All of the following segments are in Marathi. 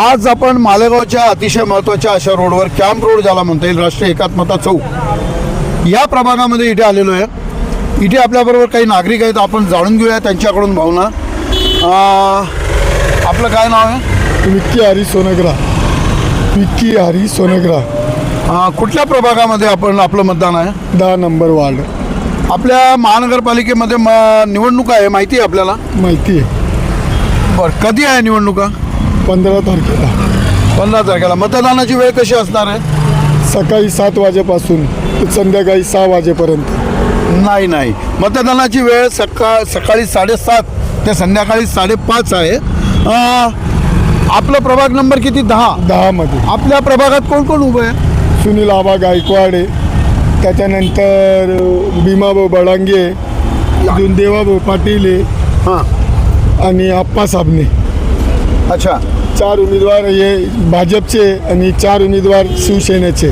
आज आपण मालेगावच्या अतिशय महत्त्वाच्या अशा रोडवर कॅम्प रोड ज्याला म्हणता येईल राष्ट्रीय एकात्मता चौक. या प्रभागामध्ये इथे आलेलो आहे. इथे आपल्याबरोबर काही नागरिक आहेत आपण जाणून घेऊया त्यांच्याकडून भावना. आपलं काय नाव आहे? विक्की हरी सोनग्रा. विक्की हरी सोनग्रा. कुठल्या प्रभागामध्ये आपण आपलं मतदान आहे? दहा नंबर वार्ड. आपल्या महानगरपालिकेमध्ये म निवडणूक आहे माहिती आहे आपल्याला? माहिती आहे. बरं कधी आहे निवडणुका? पंधरा तारखेला. पंधरा तारखेला. मतदानाची वेळ कशी असणार आहे? सकाळी सात वाजेपासून ते संध्याकाळी सहा वाजेपर्यंत. नाही नाही. मतदानाची वेळ सकाळ सकाळी साडेसात ते संध्याकाळी साडेपाच आहे. अं, आपला प्रभाग नंबर किती? दहा. दहामध्ये. आपल्या प्रभागात कोण कोण उभं आहे? सुनील आबा गायकवाड आहे. त्याच्यानंतर अ, भीमाभाऊ बडांगे अजून देवाभाऊ पाटील आहे. हां. आणि आप्पा साबणे. अच्छा. चार उमेदवार हे भाजपचे आणि चार उमेदवार शिवसेनेचे.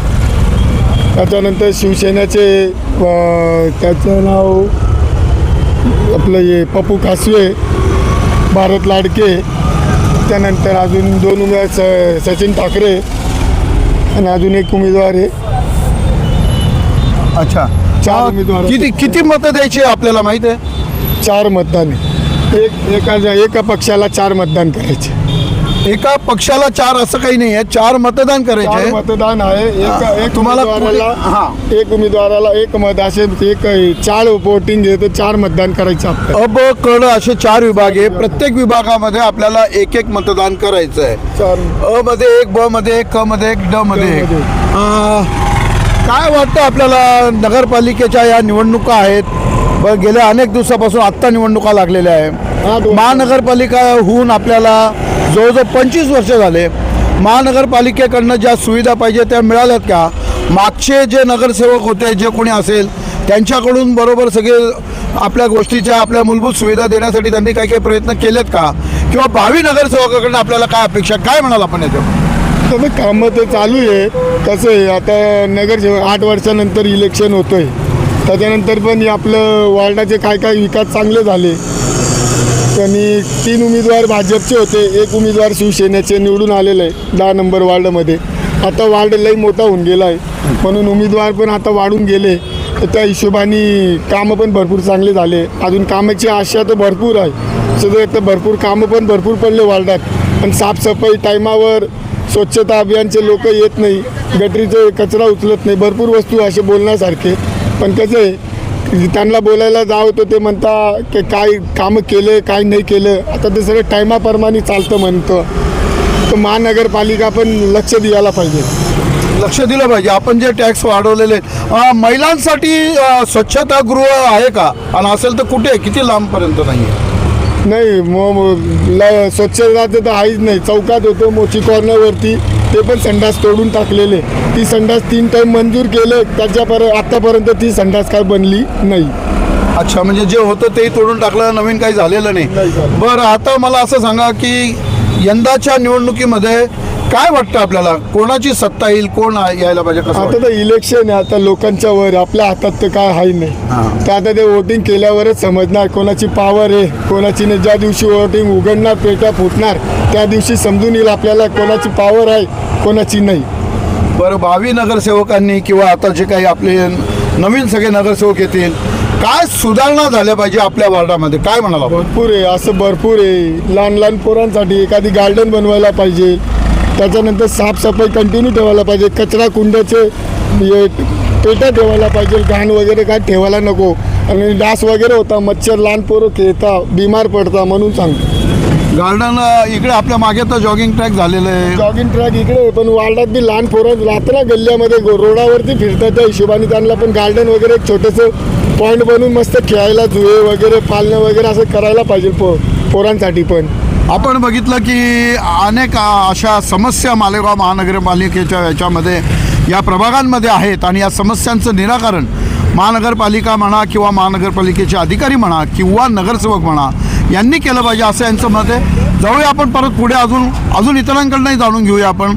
त्याच्यानंतर शिवसेनेचे अ, त्याचं नाव आपलं हे पप्पू कासवे भारत लाडके त्यानंतर अजून दोन उमेदवार स सचिन ठाकरे आणि अजून एक उमेदवार आहे अच्छा. चार उमेदवार. किती किती मतं द्यायची आपल्याला माहीत आहे? चार मतदान आहे. एक एका एका पक्षाला चार मतदान करायचे. एका पक्षाला चार असं काही नाही आहे. चार मतदान चार करायचे मतदान आहे. एक हा. एक तुम्हाला कुठे- हा. एक उमेदवाराला एक मत असे एक चार वोटिंग तर चार मतदान करायचं आपल्याला. अ ब क ड असे चार विभाग आहे. प्रत्येक विभागामध्ये आपल्याला एक एक मतदान करायचं आहे. चार अ मध्ये एक ब मध्ये एक क मध्ये एक ड मध्ये एक. ड मध्ये. अं, काय वाटतं आपल्याला? नगरपालिकेच्या या निवडणुका आहेत. ब गेल्या अनेक दिवसापासून आत्ता निवडणुका लागलेल्या आहे. महानगरपालिका होऊन आपल्याला जवळजवळ पंचवीस वर्ष झाले. महानगरपालिकेकडनं ज्या सुविधा पाहिजे त्या मिळाल्यात का? मागचे जे नगरसेवक होते जे कोणी असेल त्यांच्याकडून बरोबर सगळे आपल्या गोष्टीच्या आपल्या मूलभूत सुविधा देण्यासाठी त्यांनी काही काही प्रयत्न केलेत का? किंवा भावी नगरसेवकाकडनं आपल्याला काय अपेक्षा काय म्हणाल आपण याच्यावर? तर कामं तर चालू आहे. कसं आहे आता नगरसेवक आठ वर्षानंतर इलेक्शन होतं आहे त्याच्यानंतर पण हे आपलं वार्डाचे काय काय विकास चांगले झाले. आणि तीन उमेदवार भाजपचे होते. एक उमेदवार शिवसेनेचे निवडून आलेले आहे दहा नंबर वार्डमध्ये. आता वार्ड लई मोठा होऊन गेला आहे. म्हणून उमेदवार पण आता वाढून गेले. तर त्या हिशोबाने कामं पण भरपूर चांगले झाले. अजून कामाची आशा तर भरपूर आहे. सगळं तर भरपूर कामं पण भरपूर पडले वार्डात. पण साफसफाई टायमावर स्वच्छता अभियानचे लोक येत नाही. गटरीचे कचरा उचलत नाही. भरपूर वस्तू असे बोलण्यासारखे. पण कसं आहे त्यांना बोलायला जावं तर ते म्हणता की काय कामं केले काय नाही केलं. आता ते सगळं टायमाप्रमाणे चालतं म्हणतं. तर महानगरपालिका पण लक्ष द्यायला पाहिजे. लक्ष दिलं पाहिजे. आपण जे टॅक्स वाढवलेले महिलांसाठी अं, स्वच्छतागृह आहे का? आणि असेल तर कुठे? किती लांबपर्यंत नाही आहे? नाही मग ल स्वच्छताचं तर आहेच नाही. चौकात होतो मोची कॉर्नरवरती ते पण संडास तोडून टाकलेले. ती संडास तीन टाईम मंजूर केले त्याच्यापर्यंत आत्तापर्यंत ती संडास काय बनली नाही. अच्छा म्हणजे जे होतं तेही तोडून टाकलं नवीन काही झालेलं नाही. बरं आता मला असं सांगा की यंदाच्या निवडणुकीमध्ये काय वाटतं आपल्याला? कोणाची सत्ता येईल? कोण यायला पाहिजे? कसं आता वाटतं? तर इलेक्शन आहे. आता लोकांच्या वर आहे. आपल्या हातात तर काय आहे. नाही. तर आता ते वोटिंग केल्यावरच समजणार कोणाची पावर आहे. कोणाची नाही. ज्या दिवशी वोटिंग उघडणार पेट्या फुटणार त्या दिवशी समजून येईल आपल्याला कोणाची पावर आहे कोणाची नाही. बरं भावी नगरसेवकांनी किंवा आता जे काही आपले नवीन सगळे नगरसेवक येतील काय सुधारणा झाल्या पाहिजे आपल्या वार्डामध्ये? काय म्हणाला? भरपूर आहे. असं भरपूर आहे. लहान लहान पोरांसाठी एखादी गार्डन बनवायला पाहिजे. त्याच्यानंतर साफसफाई कंटिन्यू ठेवायला पाहिजे. कचरा कुंड्याचे पेट्या ठेवायला पाहिजे. घाण वगैरे काय ठेवायला नको. आणि डास वगैरे होता मच्छर लहान पोरं खेळता बिमार पडता म्हणून सांगतो. गार्डन इकडे आपल्या मागे तर जॉगिंग ट्रॅक झालेलं आहे. जॉगिंग ट्रॅक इकडे आहे, पण वार्डात बी लहान पोरं रात्र गल्ल्यामध्ये गो- रोडावरती फिरतात त्या हिशोबाने त्यांना पण गार्डन वगैरे एक छोटंसं पॉईंट बनवून मस्त खेळायला जुळे वगैरे पालणं वगैरे असं करायला पाहिजे पो पोरांसाठी पण. आपण बघितलं की अनेक अशा समस्या मालेगाव महानगरपालिकेच्या याच्यामध्ये या प्रभागांमध्ये आहेत आणि या समस्यांचं निराकरण महानगरपालिका म्हणा किंवा महानगरपालिकेचे अधिकारी म्हणा किंवा नगरसेवक म्हणा यांनी केलं पाहिजे असं यांचं मत आहे. जाऊया आपण परत पुढे अजून अजून इतरांकडनंही जाणून घेऊया आपण.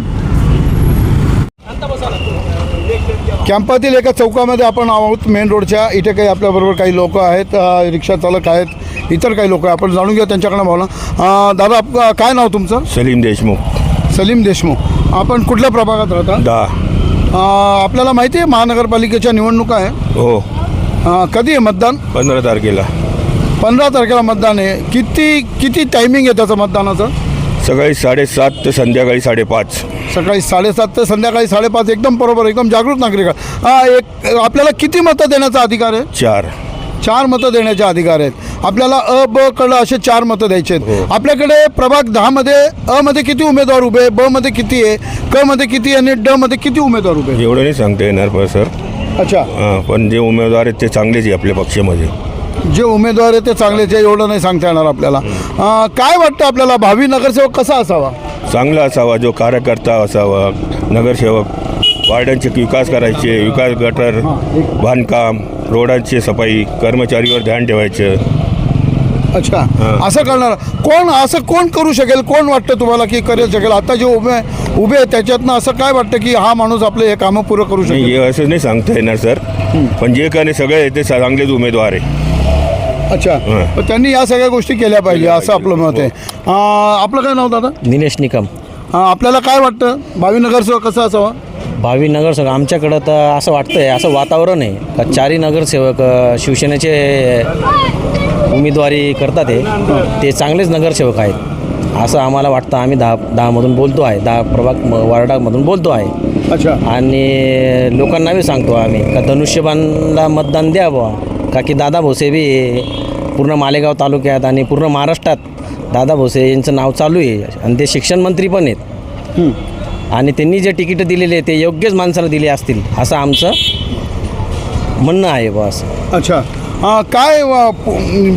कॅम्पातील एका चौकामध्ये आपण आहोत मेन रोडच्या. इथे काही आपल्याबरोबर काही लोक आहेत रिक्षा चालक आहेत इतर काही लोक. आहेत आपण जाणून घेऊ त्यांच्याकडनं भावना. दादा आप- काय नाव तुमचं? सलीम देशमुख. सलीम देशमुख. आपण कुठल्या प्रभागात राहता? दहा आपल्याला माहिती आहे महानगरपालिकेच्या निवडणुका आहे. हो. कधी आहे मतदान? पंधरा तारखेला. पंधरा तारखेला मतदान आहे. किती किती टायमिंग आहे त्याचं मतदानाचं? सकाळी साडेसात ते संध्याकाळी साडेपाच. सकाळी साडेसात ते संध्याकाळी साडेपाच एकदम बरोबर एकदम जागृत नागरिक आहे. हा, एक आपल्याला किती मतं देण्याचा अधिकार आहे चार. चार मतं देण्याचे अधिकार आहेत. आपल्याला अ ब कडं असे चार मतं द्यायचे आहेत. हो. आपल्याकडे प्रभाग दहामध्ये अ मध्ये किती उमेदवार उभे ब मध्ये किती आहे? क मध्ये किती आणि ड मध्ये किती उमेदवार उभे? एवढं नाही सांगता येणार पण सर. अच्छा. हां, पण जे उमेदवार आहेत ते चांगलेच आहे आपल्या पक्षामध्ये. जे उमेदवार आहे ते चांगलेच आहे एवढं नाही सांगता येणार आपल्याला. अं, काय वाटतं आपल्याला? भावी नगरसेवक कसा असावा? चांगला असावा जो कार्यकर्ता असावा. नगरसेवक वार्डांचे विकास करायचे विकास गटर बांधकाम रोडांची सफाई कर्मचारीवर ध्यान ठेवायचं. अच्छा. असं करणार. कोण असं कोण करू शकेल? कोण वाटतं तुम्हाला की करू शकेल? आता जे उभे उभे आहेत त्याच्यातनं असं काय वाटतं की हा माणूस आपले हे कामं पुरं करू नाही शकेल? हे असं नाही सांगता येणार सर. पण जे काही सगळे आहे ते चांगलेच उमेदवार आहे अच्छा. हां. पण त्यांनी या सगळ्या गोष्टी केल्या पाहिजे असं आपलं मत आहे. अं, आपलं काय नाव दादा? निलेश निकम. आपल्याला काय वाटतं? भावी नगरसेवक कसा असावा? भावी नगरसेवक आमच्याकडं तर असं वाटतंय असं वातावरण आहे. का चारही नगरसेवक अ, शिवसेनेचे उमेदवारी करतात आहे ते चांगलेच नगरसेवक आहेत. असं आम्हाला वाटतं आम्ही दहा दहामधून बोलतो आहे. दहा प्रभाग म- वार्डामधून बोलतो आहे. अच्छा. आणि लोकांना बी सांगतो आम्ही का धनुष्यबाणला मतदान द्या बुवा. का की दादा भोसे बी पूर्ण मालेगाव तालुक्यात आणि पूर्ण महाराष्ट्रात दादा भोसे यांचं नाव चालू आहे. आणि ते शिक्षण मंत्री पण आहेत. आणि त्यांनी जे तिकीटं दिलेले ते योग्यच माणसाला दिले असतील असं आमचं म्हणणं आहे बस अच्छा. अं, काय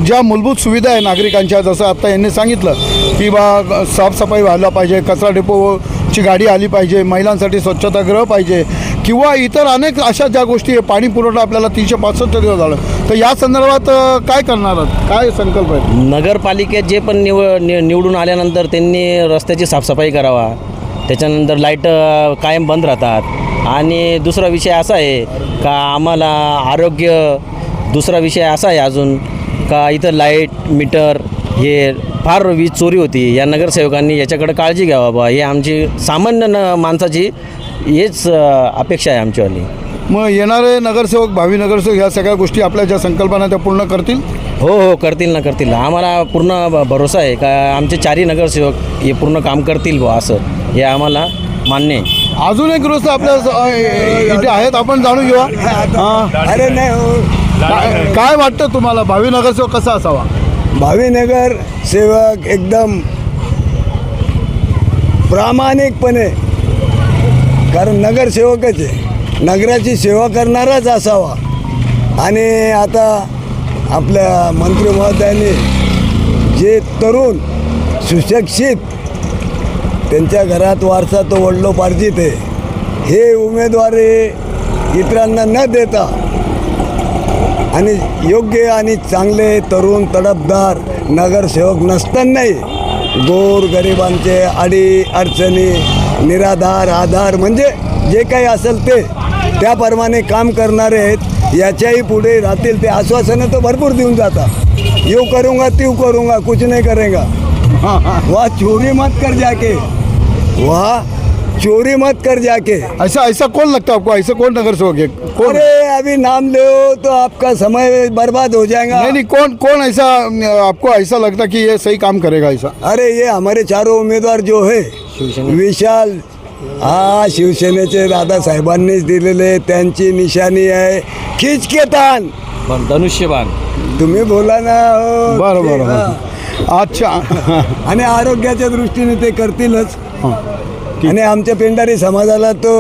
ज्या मूलभूत सुविधा आहे नागरिकांच्या जसं आता यांनी सांगितलं की बा साफसफाई व्हायला पाहिजे कचरा डेपोची गाडी आली पाहिजे महिलांसाठी स्वच्छतागृह पाहिजे किंवा इतर अनेक अशा ज्या गोष्टी आहे पाणी पुरवठा आपल्याला तीनशे पासष्ट दिवस झालं तर या संदर्भात काय करणार आहात? काय संकल्प आहे? नगरपालिकेत जे पण निव नि निवडून आल्यानंतर त्यांनी रस्त्याची साफसफाई करावा त्याच्यानंतर लाइट कायम बंद राहतात. आणि दुसरा विषय असा आहे का आम्हाला आरोग्य दुसरा विषय असा आहे अजून का इथं लाइट मीटर हे फार वीज चोरी होती. या नगरसेवकांनी याच्याकडे काळजी घ्यावा बा. हे आमची सामान्य न माणसाची हेच अपेक्षा आहे आमच्यावाली. मग येणारे नगरसेवक भावी नगरसेवक ह्या सगळ्या गोष्टी आपल्या ज्या संकल्पना त्या पूर्ण करतील? हो हो करतील ना करतील. ना आम्हाला पूर्ण भरोसा आहे. का आमचे चारही नगरसेवक हे पूर्ण काम करतील बुवा असं. हे आम्हाला मान्य आहे. अजून एक गृहस्थ आपल्या स- अ, इथे आहेत आपण जाणून घेऊया. अ, अरे नाही हो. काय काय वाटतं तुम्हाला? भावी नगरसेवक कसा असावा? भावीनगर सेवक एकदम प्रामाणिकपणे कारण नगरसेवकच आहे. नगराची सेवा करणाराच असावा. आणि आता आपल्या मंत्री महोदयाने जे तरुण सुशिक्षित त्यांच्या घरात वारसा तो वडलोपार्जित आहे. हे उमेदवारी इतरांना न देता आणि योग्य आणि चांगले तरुण तडफदार नगरसेवक नसतानाही गोर गरिबांचे अडी अडचणी निराधार आधार म्हणजे जे काही असेल ते. त्याप्रमाणे काम करणारे आहेत. याच्याही पुढे राहतील. ते आश्वासनं तर भरपूर देऊन जातात. येऊ करूंगा तीव करूंगा कुछ नाही करेगा. वह चोरी मत कर जाके. वह चोरी मत कर जाके। ऐसा ऐसा कौन लगता है आपको? ऐसा कौन नगरसेवक है कौन? अरे अभी नाम ले तो आपका समय बर्बाद हो जाएगा। नहीं नहीं कौन कौन ऐसा आपको ऐसा लगता कि ये सही काम करेगा ऐसा? अरे ये हमारे चारों उमेदवार जो है विशाल हा शिवसेनेचे दादासाहेबांनीच दिलेले त्यांची निशाणी आहे खिच के तान। पण धनुष्यबाण। तुम्ही बोला ना हो. बरं बरं बरं. अच्छा. आणि आरोग्याच्या दृष्टीने ते करतीलच. आणि आमच्या पेंढारी समाजाला तो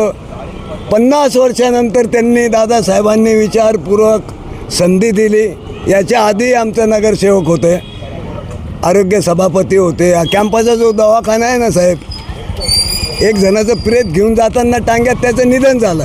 पन्नास वर्षानंतर त्यांनी दादासाहेबांनी विचारपूर्वक संधी दिली. याच्या आधी आमचं नगरसेवक होते. आरोग्य सभापती होते. हा जो दवाखाना आहे ना साहेब एक जणाचं प्रेत घेऊन जाताना टांग्यात त्याचं निधन झालं.